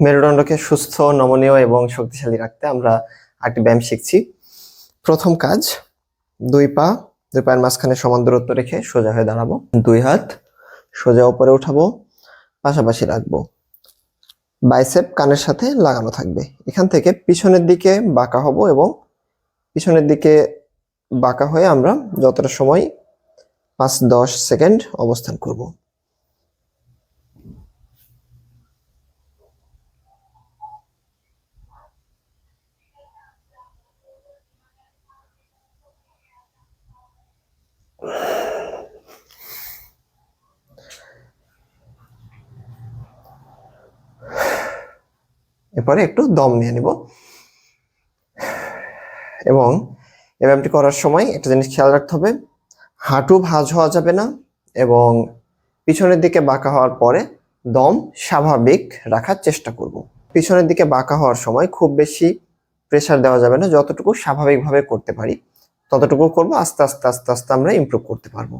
মেরুদণ্ডকে সুস্থ, নমনীয় এবং শক্তিশালী রাখতে আমরা একটি ব্যায়াম শিখছি। প্রথম কাজ, দুই পা, দুই পায়ের মাঝখানে সমান দূরত্ব রেখে সোজা হয়ে দাঁড়াবো। দুই হাত, সোজা উপরে উঠাবো, পাশাপাশি রাখব। বাইসেপ কানের সাথে লাগানো থাকবে। এখান থেকে পিছনের দিকে বাঁকা হব এবং পিছনের দিকে বাঁকা হয়ে আমরা যতটা সময় পাঁচ দশ সেকেন্ড অবস্থান করব। এরপরে একটু দম নিয়ে নিব। এবং ব্যায়ামটি করার সময় একটা জিনিস খেয়াল রাখতে হবে, হাঁটু ভাঁজ হওয়া যাবে না এবং পিছনের দিকে বাঁকা হওয়ার পরে দম স্বাভাবিক রাখার চেষ্টা করব। পিছনের দিকে বাঁকা হওয়ার সময় খুব বেশি প্রেসার দেওয়া যাবে না, যতটুকু স্বাভাবিকভাবে করতে পারি ততটুকু করব, আস্তে আস্তে আস্তে আস্তে আমরা ইমপ্রুভ করতে পারব।